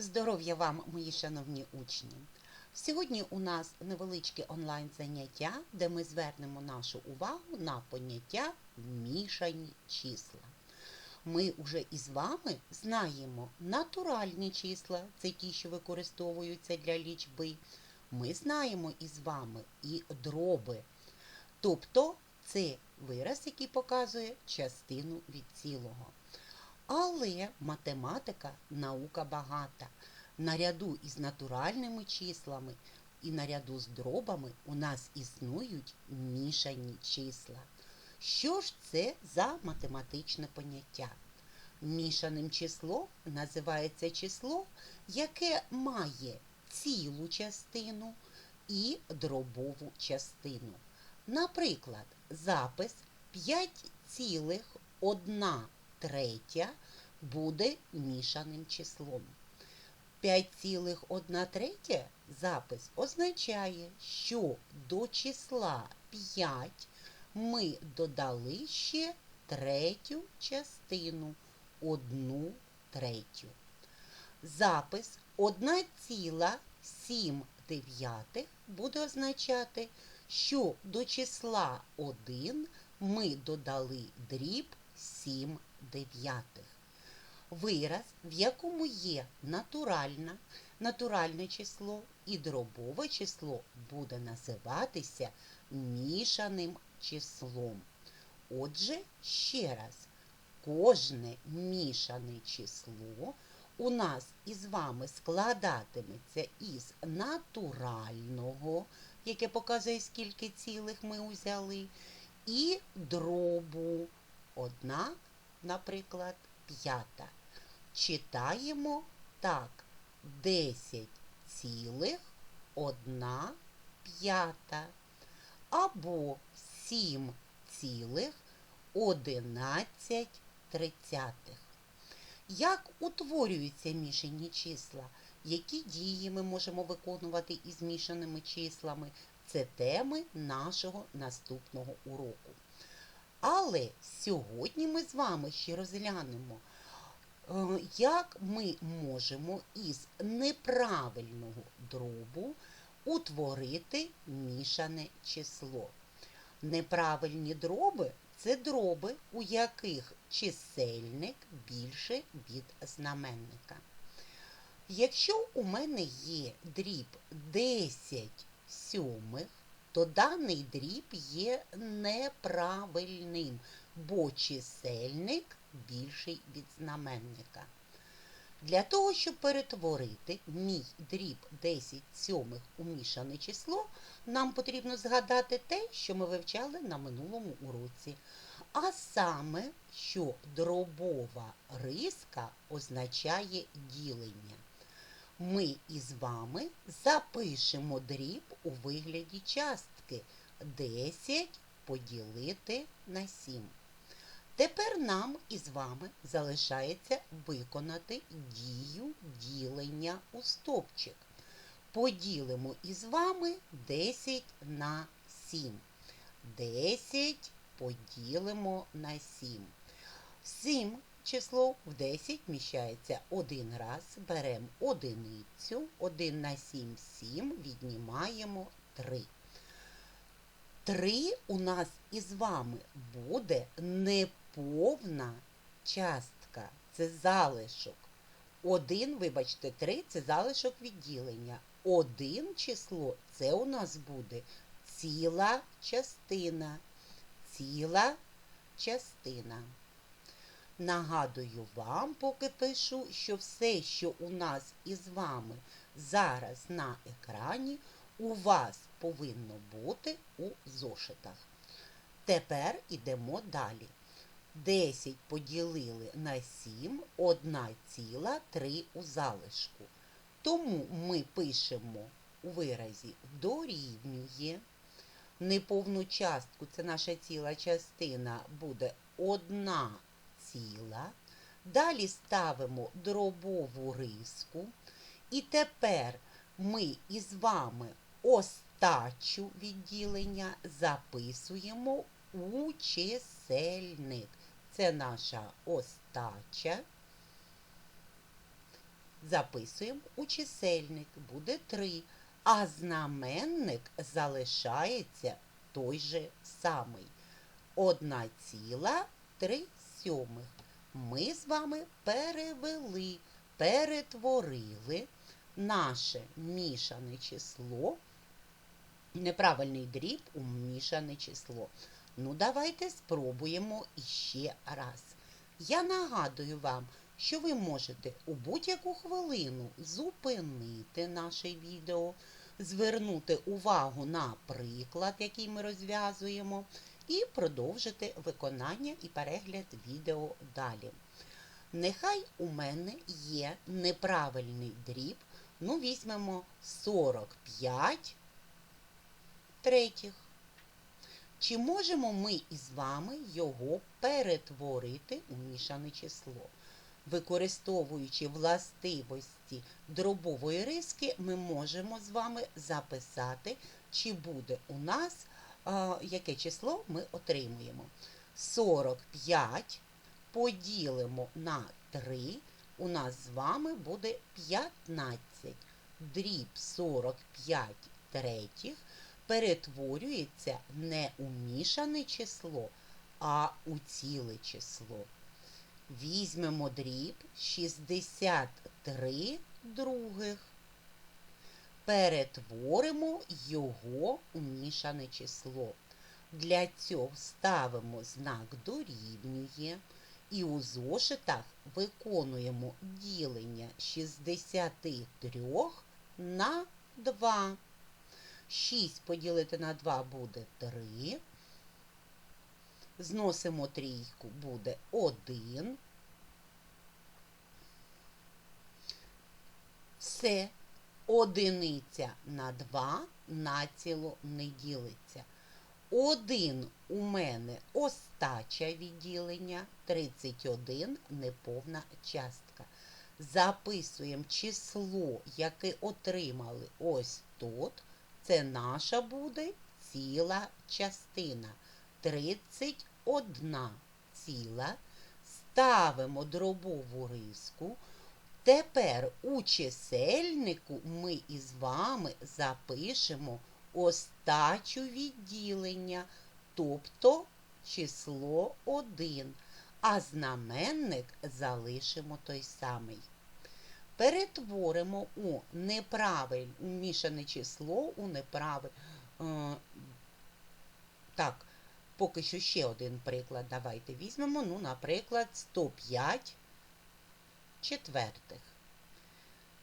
Здоров'я вам, мої шановні учні! Сьогодні у нас невеличке онлайн-заняття, де ми звернемо нашу увагу на поняття мішані числа. Ми вже із вами знаємо натуральні числа, це ті, що використовуються для лічби. Ми знаємо із вами і дроби. Тобто це вираз, який показує частину від цілого. Але математика наука багата. Наряду із натуральними числами і наряду з дробами у нас існують мішані числа. Що ж це за математичне поняття? Мішаним числом називається число, яке має цілу частину і дробову частину. Наприклад, запис 5,1 третя буде мішаним числом. 5,1 третя запис означає, що до числа 5 ми додали ще третю частину 1 третю. Запис 1,7 буде означати, що до числа 1 ми додали дріб 7 дев'ятих. Вираз, в якому є натуральна, натуральне число і дробове число буде називатися мішаним числом. Отже, ще раз, кожне мішане число у нас із вами складатиметься із натурального, яке показує, скільки цілих ми узяли, і дробу. Одна, наприклад, п'ята. Читаємо так. 10 цілих одна п'ята. Або 7 цілих 11 тридцятих. Як утворюються мішані числа? Які дії ми можемо виконувати із мішаними числами? Це теми нашого наступного уроку. Але сьогодні ми з вами ще розглянемо, е, як ми можемо із неправильного дробу утворити мішане число. Неправильні дроби це дроби, у яких чисельник більше від знаменника. Якщо у мене є дріб 10 сьомих, то даний дріб є неправильним, бо чисельник більший від знаменника. Для того, щоб перетворити мій дріб 10 сьомих у мішане число, нам потрібно згадати те, що ми вивчали на минулому уроці. А саме, що дробова риска означає ділення ми із вами запишемо дріб у вигляді частки 10 поділити на 7. Тепер нам із вами залишається виконати дію ділення у стовпчик. Поділимо із вами 10 на 7. 10 поділимо на 7. 7 число в 10 вміщається один раз, беремо одиницю, 1 на 7 7, віднімаємо 3. 3 у нас із вами буде неповна частка, це залишок. 1, вибачте, 3 це залишок відділення. Один число це у нас буде ціла частина. Ціла частина. Нагадую вам, поки пишу, що все, що у нас із вами зараз на екрані, у вас повинно бути у зошитах. Тепер йдемо далі. 10 поділили на 7, 1,3 у залишку. Тому ми пишемо у виразі дорівнює. Неповну частку, це наша ціла частина, буде 1 ціла. Далі ставимо дробову риску. І тепер ми із вами остачу відділення записуємо у чисельник. Це наша остача. записуємо у чисельник, буде 3, а знаменник залишається той же самий. 1,3 сьомих. Ми з вами перевели, перетворили наше мішане число, неправильний дріб у мішане число. Ну, давайте спробуємо іще раз. Я нагадую вам, що ви можете у будь-яку хвилину зупинити наше відео, звернути увагу на приклад, який ми розв'язуємо, і продовжити виконання і перегляд відео далі. Нехай у мене є неправильний дріб. Ну, візьмемо 45 третіх. Чи можемо ми із вами його перетворити у мішане число? Використовуючи властивості дробової риски, ми можемо з вами записати, чи буде у нас, яке число ми отримуємо. 45 поділимо на 3, у нас з вами буде 15. Дріб 45 третіх перетворюється не у мішане число, а у ціле число. Візьмемо дріб 63 других. Перетворимо його у мішане число. Для цього ставимо знак дорівнює і у зошитах виконуємо ділення 63 на 2. 6 поділити на 2 буде 3. Зносимо трійку, буде 1. Все. Одиниця на 2 націло не ділиться. Один у мене остача відділення, 31 неповна частка. Записуємо число, яке отримали ось тут. Це наша буде ціла частина. 31 ціла. Ставимо дробову риску. Тепер у чисельнику ми із вами запишемо остачу відділення, тобто число 1, а знаменник залишимо той самий. Перетворимо у неправиль, мішане число, у неправиль. Е, так, поки що ще один приклад давайте візьмемо. Ну, наприклад, 105 четвертих.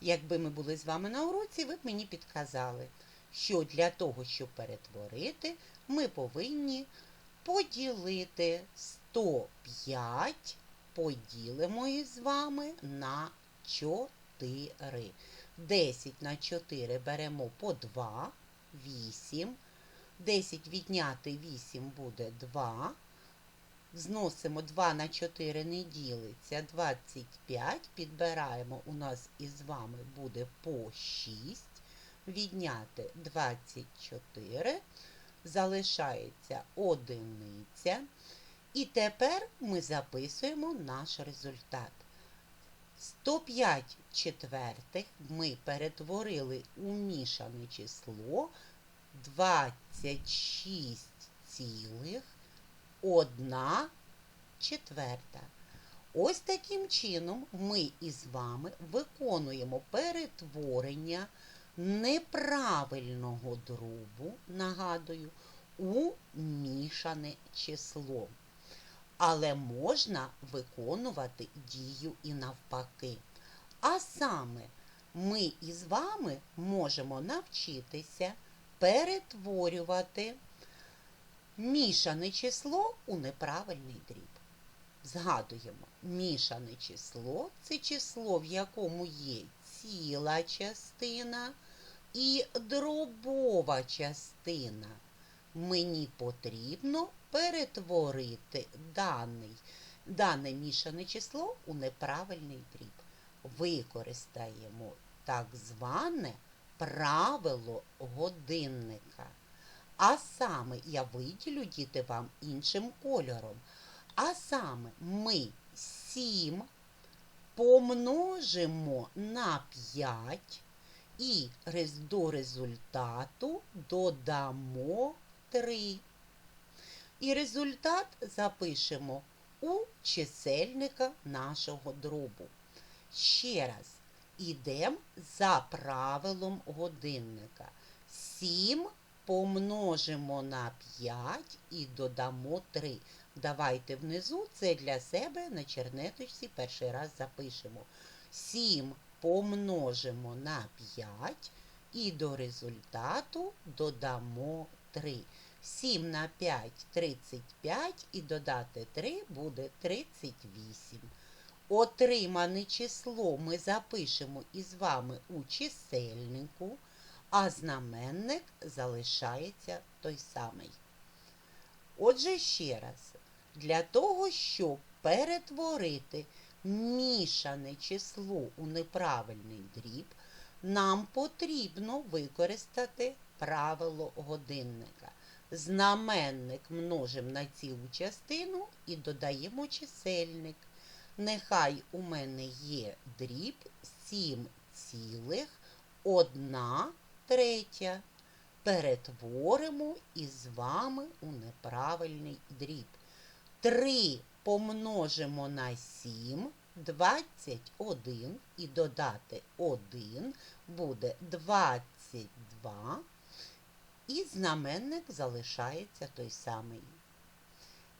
Якби ми були з вами на уроці, ви б мені підказали, що для того, щоб перетворити, ми повинні поділити 105, поділимо із вами на 4. 10 на 4 беремо по 2, 8. 10 відняти 8 буде 2. Зносимо 2 на 4 не ділиться, 25, підбираємо, у нас із вами буде по 6, відняти 24, залишається одиниця. І тепер ми записуємо наш результат. 105 четвертих ми перетворили у мішане число. 26 цілих одна четверта. Ось таким чином ми із вами виконуємо перетворення неправильного дробу, нагадую, у мішане число. Але можна виконувати дію і навпаки. А саме ми із вами можемо навчитися перетворювати мішане число у неправильний дріб. Згадуємо, мішане число це число, в якому є ціла частина і дробова частина. Мені потрібно перетворити даний, дане мішане число у неправильний дріб. Використаємо так зване правило годинника. А саме я виділю діти вам іншим кольором. А саме ми 7 помножимо на 5 і до результату додамо 3. І результат запишемо у чисельника нашого дробу. Ще раз, ідемо за правилом годинника. 7 помножимо на 5 і додамо 3. Давайте внизу це для себе на чернеточці перший раз запишемо. 7 помножимо на 5 і до результату додамо 3. 7 на 5 35 і додати 3 буде 38. Отримане число ми запишемо із вами у чисельнику, а знаменник залишається той самий. Отже, ще раз, для того, щоб перетворити мішане число у неправильний дріб, нам потрібно використати правило годинника. Знаменник множимо на цілу частину і додаємо чисельник. Нехай у мене є дріб 7 цілих 1 третя. Перетворимо із вами у неправильний дріб. 3 помножимо на 7, 21 і додати 1 буде 22. І знаменник залишається той самий.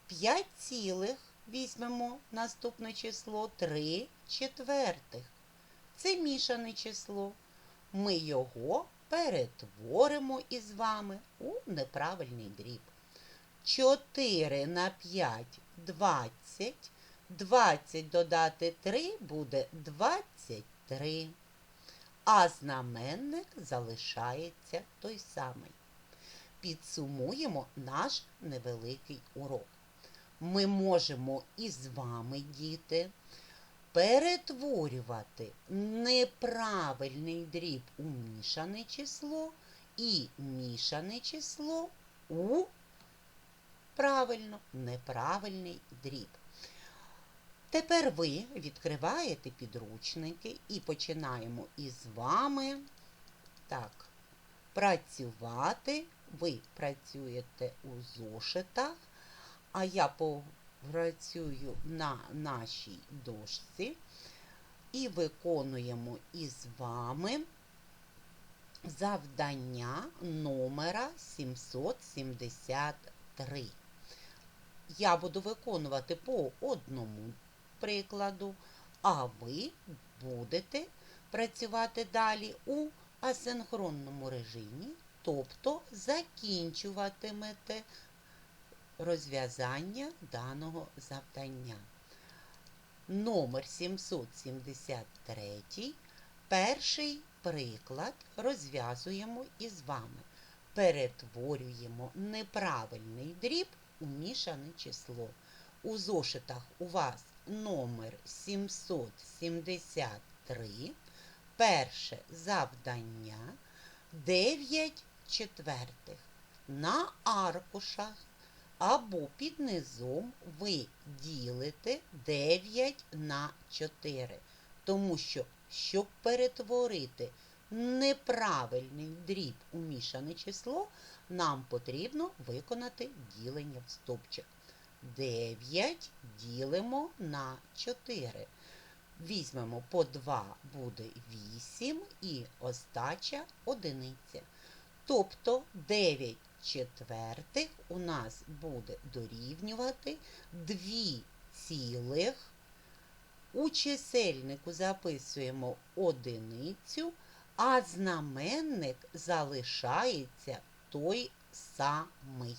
5 цілих візьмемо наступне число 3 четвертих. Це мішане число. Ми його перетворимо із вами у неправильний дріб. 4 на 5 20. 20 додати 3 буде 23. А знаменник залишається той самий. Підсумуємо наш невеликий урок. Ми можемо із вами, діти, перетворювати неправильний дріб у мішане число і мішане число у правильно неправильний дріб. Тепер ви відкриваєте підручники і починаємо із вами так, працювати. Ви працюєте у зошитах, а я попрацюю на нашій дошці і виконуємо із вами завдання номера 773. Я буду виконувати по одному прикладу, а ви будете працювати далі у асинхронному режимі, тобто закінчуватимете розв'язання даного завдання. Номер 773. Перший приклад розв'язуємо із вами. Перетворюємо неправильний дріб у мішане число. У зошитах у вас номер 773. Перше завдання 9 четвертих. На аркушах або під низом ви ділите 9 на 4. Тому що, щоб перетворити неправильний дріб у мішане число, нам потрібно виконати ділення в стопчик. 9 ділимо на 4. Візьмемо по 2 буде 8 і остача одиниця. Тобто 9 четвертих у нас буде дорівнювати 2 цілих. У чисельнику записуємо одиницю, а знаменник залишається той самий.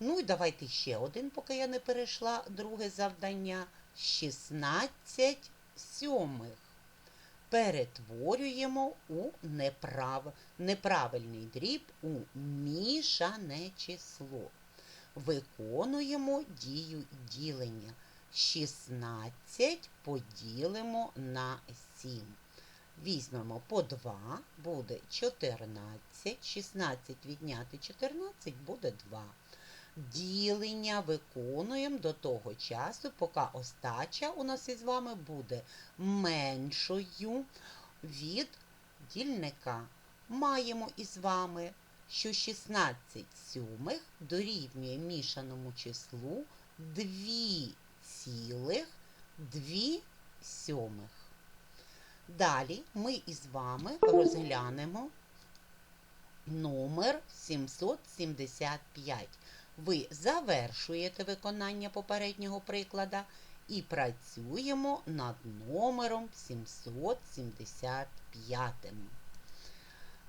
Ну і давайте ще один, поки я не перейшла, друге завдання. 16 сьомих. Перетворюємо у неправ... неправильний дріб у мішане число. Виконуємо дію ділення. 16 поділимо на 7. Візьмемо по 2, буде 14. 16 відняти 14 буде 2. Ділення виконуємо до того часу, поки остача у нас із вами буде меншою від дільника. Маємо із вами, що 16 сьомих дорівнює мішаному числу 2 цілих 2 сьомих. Далі ми із вами розглянемо номер 775. Ви завершуєте виконання попереднього приклада і працюємо над номером 775.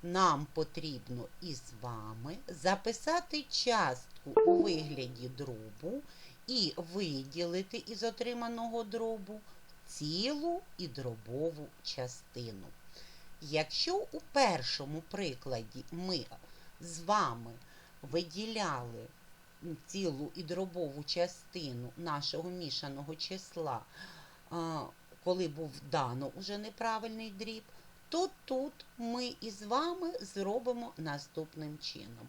Нам потрібно із вами записати частку у вигляді дробу і виділити із отриманого дробу цілу і дробову частину. Якщо у першому прикладі ми з вами виділяли цілу і дробову частину нашого мішаного числа, коли був дано уже неправильний дріб, то тут ми із вами зробимо наступним чином.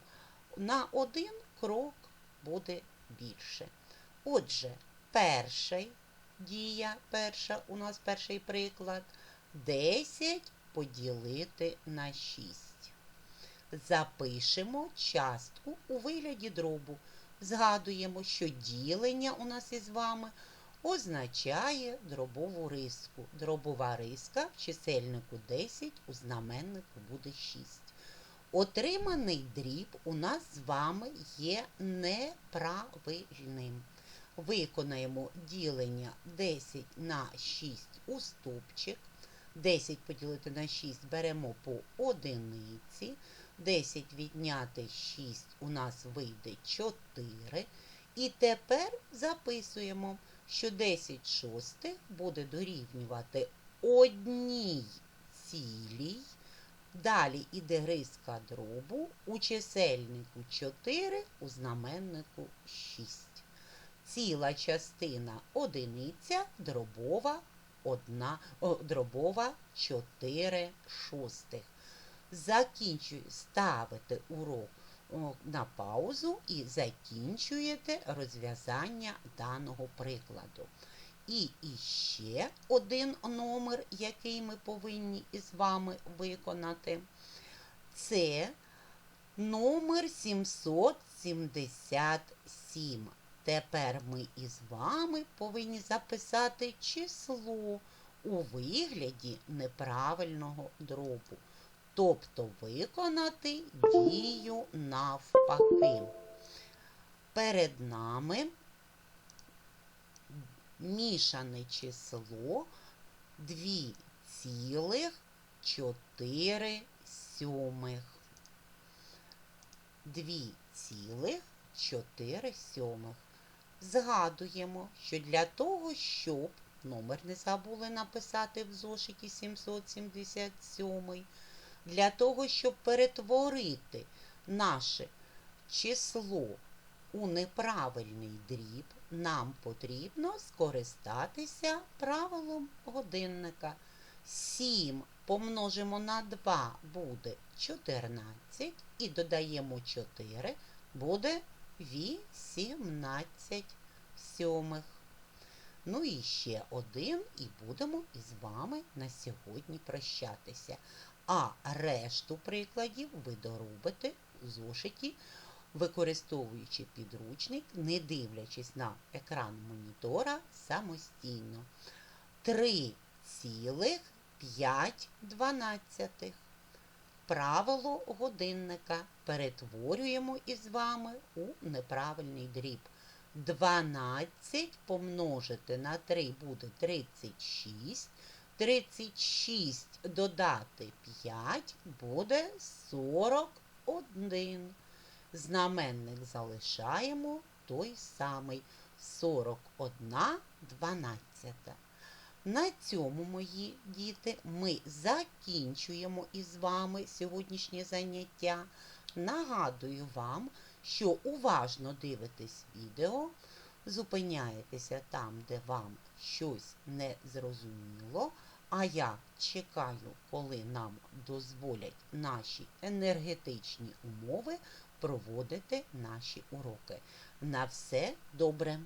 На один крок буде більше. Отже, перший дія, перша, у нас перший приклад, 10 поділити на 6. Запишемо частку у вигляді дробу. Згадуємо, що ділення у нас із вами означає дробову риску. Дробова риска в чисельнику 10, у знаменнику буде 6. Отриманий дріб у нас з вами є неправильним. Виконаємо ділення 10 на 6 у стовпчик. 10 поділити на 6 беремо по одиниці. 10 відняти 6 у нас вийде 4. І тепер записуємо, що 10 шостих буде дорівнювати одній цілій. Далі іде риска дробу у чисельнику 4, у знаменнику 6. Ціла частина одиниця, дробова, одна, о, дробова 4 шостих. Закінчую ставити урок на паузу і закінчуєте розв'язання даного прикладу. І іще один номер, який ми повинні із вами виконати, це номер 777. Тепер ми із вами повинні записати число у вигляді неправильного дробу. Тобто виконати дію навпаки. Перед нами мішане число 2,4 сьомих. 2,4 сьомих. Згадуємо, що для того, щоб номер не забули написати в зошиті 777, для того, щоб перетворити наше число у неправильний дріб, нам потрібно скористатися правилом годинника. 7 помножимо на 2 буде 14 і додаємо 4 буде 18 сьомих. Ну і ще один, і будемо із вами на сьогодні прощатися. А решту прикладів ви доробите у зошиті, використовуючи підручник, не дивлячись на екран монітора самостійно. 3,5. Правило годинника перетворюємо із вами у неправильний дріб. 12 помножити на 3 буде 36. 36 додати 5 буде 41. Знаменник залишаємо той самий 41 дванадцята. На цьому, мої діти, ми закінчуємо із вами сьогоднішнє заняття. Нагадую вам, що уважно дивитесь відео, зупиняєтеся там, де вам щось не зрозуміло, а я чекаю, коли нам дозволять наші енергетичні умови проводити наші уроки. На все добре!